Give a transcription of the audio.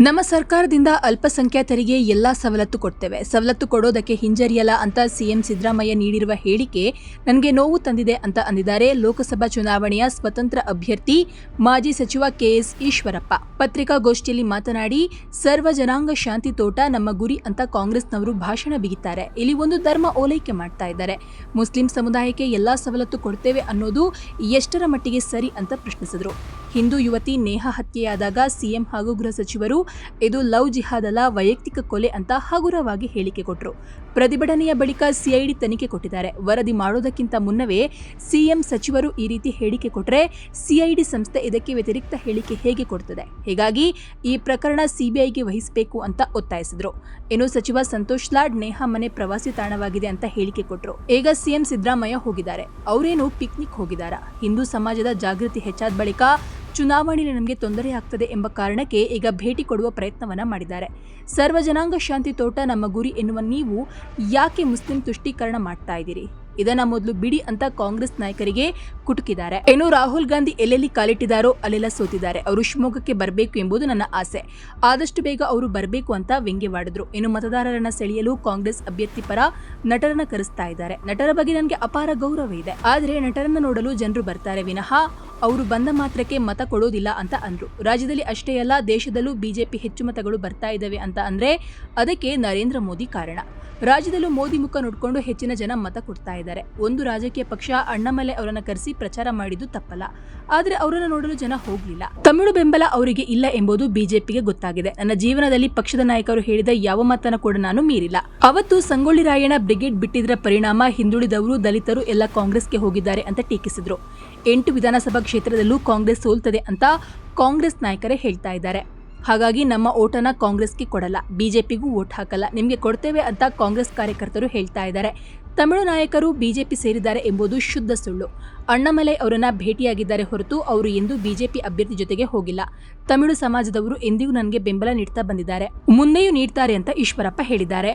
ನಮ್ಮ ಸರ್ಕಾರದಿಂದ ಅಲ್ಪಸಂಖ್ಯಾತರಿಗೆ ಎಲ್ಲಾ ಸವಲತ್ತು ಕೊಡ್ತೇವೆ. ಸವಲತ್ತು ಕೊಡೋದಕ್ಕೆ ಹಿಂಜರಿಯಲ್ಲ ಅಂತ ಸಿಎಂ ಸಿದ್ದರಾಮಯ್ಯ ನೀಡಿರುವ ಹೇಳಿಕೆ ನನಗೆ ನೋವು ತಂದಿದೆ ಅಂತ ಅಂದಿದ್ದಾರೆ. ಲೋಕಸಭಾ ಚುನಾವಣೆಯ ಸ್ವತಂತ್ರ ಅಭ್ಯರ್ಥಿ ಮಾಜಿ ಸಚಿವ ಕೆಎಸ್ ಈಶ್ವರಪ್ಪ. ಪತ್ರಿಕಾಗೋಷ್ಠಿಯಲ್ಲಿ ಮಾತನಾಡಿ, ಸರ್ವ ಜನಾಂಗ ಶಾಂತಿ ತೋಟ ನಮ್ಮ ಗುರಿ ಅಂತ ಕಾಂಗ್ರೆಸ್ನವರು ಭಾಷಣ ಬಿಗಿತಾರೆ. ಇಲ್ಲಿ ಒಂದು ಧರ್ಮ ಓಲೈಕೆ ಮಾಡ್ತಾ ಇದ್ದಾರೆ. ಮುಸ್ಲಿಂ ಸಮುದಾಯಕ್ಕೆ ಎಲ್ಲಾ ಸವಲತ್ತು ಕೊಡ್ತೇವೆ ಅನ್ನೋದು ಎಷ್ಟರ ಮಟ್ಟಿಗೆ ಸರಿ ಅಂತ ಪ್ರಶ್ನಿಸಿದರು. ಹಿಂದೂ ಯುವತಿ ನೇಹಾ ಹತ್ಯೆಯಾದಾಗ ಸಿಎಂ ಹಾಗೂ ಗೃಹ ಸಚಿವರು ಇದು ಲವ್ ಜಿಹಾದ್ ಅಲ್ಲ ವೈಯಕ್ತಿಕ ಕೊಲೆ ಅಂತ ಹಗುರವಾಗಿ ಹೇಳಿಕೆ ಕೊಟ್ಟರು ಪ್ರತಿಭಟನೆಯ ಬಳಿಕ ಸಿಐಡಿ ತನಿಖೆ ಕೊಟ್ಟಿದ್ದಾರೆ. ವರದಿ ಮಾಡೋದಕ್ಕಿಂತ ಮುನ್ನವೇ ಸಿಎಂ ಸಚಿವರು ಈ ರೀತಿ ಹೇಳಿಕೆ ಕೊಟ್ಟರೆ ಸಿಐಡಿ ಸಂಸ್ಥೆ ಇದಕ್ಕೆ ವ್ಯತಿರಿಕ್ತ ಹೇಳಿಕೆ ಹೇಗೆ ಕೊಡ್ತದೆ? ಹೀಗಾಗಿ ಈ ಪ್ರಕರಣ ಸಿಬಿಐಗೆ ವಹಿಸಬೇಕು ಅಂತ ಒತ್ತಾಯಿಸಿದ್ರು. ಇನ್ನು ಸಚಿವ ಸಂತೋಷ್ ಲಾಡ್ ನೇಹಾ ಮನೆ ಪ್ರವಾಸಿ ತಾಣವಾಗಿದೆ ಅಂತ ಹೇಳಿಕೆ ಕೊಟ್ಟರು ಈಗ ಸಿಎಂ ಸಿದ್ದರಾಮಯ್ಯ ಹೋಗಿದ್ದಾರೆ. ಅವರೇನು ಪಿಕ್ನಿಕ್ ಹೋಗಿದಾರಾ ಹಿಂದೂ ಸಮಾಜದ ಜಾಗೃತಿ ಹೆಚ್ಚಾದ ಬಳಿಕ ಚುನಾವಣೆಯಲ್ಲಿ ನಮಗೆ ತೊಂದರೆ ಆಗ್ತದೆ ಎಂಬ ಕಾರಣಕ್ಕೆ ಈಗ ಭೇಟಿ ಕೊಡುವ ಪ್ರಯತ್ನವನ್ನ ಮಾಡಿದ್ದಾರೆ. ಸರ್ವ ಜನಾಂಗ ಶಾಂತಿ ತೋಟ ನಮ್ಮ ಗುರಿ ಎನ್ನುವ ನೀವು ಯಾಕೆ ಮುಸ್ಲಿಂ ತುಷ್ಟೀಕರಣ ಮಾಡ್ತಾ ಇದ್ದೀರಿ? ಇದನ್ನ ಮೊದಲು ಬಿಡಿ ಅಂತ ಕಾಂಗ್ರೆಸ್ ನಾಯಕರಿಗೆ ಕುಟುಕಿದ್ದಾರೆ. ಏನು ರಾಹುಲ್ ಗಾಂಧಿ ಎಲ್ಲೆಲ್ಲಿ ಕಾಲಿಟ್ಟಿದ್ದಾರೋ ಅಲ್ಲೆಲ್ಲ ಸೋತಿದ್ದಾರೆ. ಅವರು ಶಿವಮೊಗ್ಗಕ್ಕೆ ಬರಬೇಕು ಎಂಬುದು ನನ್ನ ಆಸೆ. ಆದಷ್ಟು ಬೇಗ ಅವರು ಬರಬೇಕು ಅಂತ ವ್ಯಂಗ್ಯವಾಡಿದ್ರು ಇನ್ನು ಮತದಾರರನ್ನ ಸೆಳೆಯಲು ಕಾಂಗ್ರೆಸ್ ಅಭ್ಯರ್ಥಿ ಪರ ನಟರನ್ನ ಕರೆಸ್ತಾ ಇದ್ದಾರೆ. ನಟರ ಬಗ್ಗೆ ನನಗೆ ಅಪಾರ ಗೌರವ ಇದೆ. ಆದರೆ ನಟರನ್ನ ನೋಡಲು ಜನರು ಬರ್ತಾರೆ ವಿನಃ ಅವರು ಬಂದ ಮಾತ್ರಕ್ಕೆ ಮತ ಕೊಡೋದಿಲ್ಲ ಅಂತ ಅಂದ್ರು. ರಾಜ್ಯದಲ್ಲಿ ಅಷ್ಟೇ ಅಲ್ಲ, ದೇಶದಲ್ಲೂ ಬಿಜೆಪಿ ಹೆಚ್ಚು ಮತಗಳು ಬರ್ತಾ ಇದ್ದಾವೆ ಅಂತ ಅಂದ್ರೆ ಅದಕ್ಕೆ ನರೇಂದ್ರ ಮೋದಿ ಕಾರಣ. ರಾಜ್ಯದಲ್ಲೂ ಮೋದಿ ಮುಖ ನೋಡಿಕೊಂಡು ಹೆಚ್ಚಿನ ಜನ ಮತ ಕೊಡ್ತಾ ಇದ್ದಾರೆ. ಒಂದು ರಾಜಕೀಯ ಪಕ್ಷ ಅಣ್ಣಮಲೆ ಅವರನ್ನ ಕರೆಸಿ ಪ್ರಚಾರ ಮಾಡಿದ್ದು ತಪ್ಪಲ್ಲ. ಆದ್ರೆ ಅವರನ್ನು ನೋಡಲು ಜನ ಹೋಗ್ಲಿಲ್ಲ. ತಮಿಳು ಬೆಂಬಲ ಅವರಿಗೆ ಇಲ್ಲ ಎಂಬುದು ಬಿಜೆಪಿಗೆ ಗೊತ್ತಾಗಿದೆ. ನನ್ನ ಜೀವನದಲ್ಲಿ ಪಕ್ಷದ ನಾಯಕರು ಹೇಳಿದ ಯಾವ ಮತನ ಕೂಡ ನಾನು ಮೀರಿಲ್ಲ. ಅವತ್ತು ಸಂಗೊಳ್ಳಿ ರಾಯಣ್ಣ ಬ್ರಿಗೇಡ್ ಬಿಟ್ಟಿದ್ರ ಪರಿಣಾಮ ಹಿಂದುಳಿದವರು, ದಲಿತರು ಎಲ್ಲ ಕಾಂಗ್ರೆಸ್ಗೆ ಹೋಗಿದ್ದಾರೆ ಅಂತ ಟೀಕಿಸಿದ್ರು. ಎಂಟು ವಿಧಾನಸಭಾ ಕ್ಷೇತ್ರದಲ್ಲೂ ಕಾಂಗ್ರೆಸ್ ಸೋಲ್ತದೆ ಅಂತ ಕಾಂಗ್ರೆಸ್ ನಾಯಕರೇ ಹೇಳ್ತಾ ಇದ್ದಾರೆ. ಹಾಗಾಗಿ ನಮ್ಮ ಓಟನ ಕಾಂಗ್ರೆಸ್ಗೆ ಕೊಡಲ್ಲ, ಬಿಜೆಪಿಗೂ ಓಟ್ ಹಾಕಲ್ಲ, ನಿಮಗೆ ಕೊಡ್ತೇವೆ ಅಂತ ಕಾಂಗ್ರೆಸ್ ಕಾರ್ಯಕರ್ತರು ಹೇಳ್ತಾ ಇದ್ದಾರೆ. ತಮಿಳು ನಾಯಕರು ಬಿಜೆಪಿ ಸೇರಿದ್ದಾರೆ ಎಂಬುದು ಶುದ್ಧ ಸುಳ್ಳು. ಅಣ್ಣಾಮಲೈ ಅವರನ್ನು ಭೇಟಿಯಾಗಿದ್ದಾರೆ ಹೊರತು ಅವರು ಎಂದೂ ಬಿಜೆಪಿ ಅಭ್ಯರ್ಥಿ ಜೊತೆಗೆ ಹೋಗಿಲ್ಲ. ತಮಿಳು ಸಮಾಜದವರು ಎಂದಿಗೂ ನನಗೆ ಬೆಂಬಲ ನೀಡ್ತಾ ಬಂದಿದ್ದಾರೆ. ಮುಂದೆಯೂ ನೀಡ್ತಾರೆ ಅಂತ ಈಶ್ವರಪ್ಪ ಹೇಳಿದ್ದಾರೆ.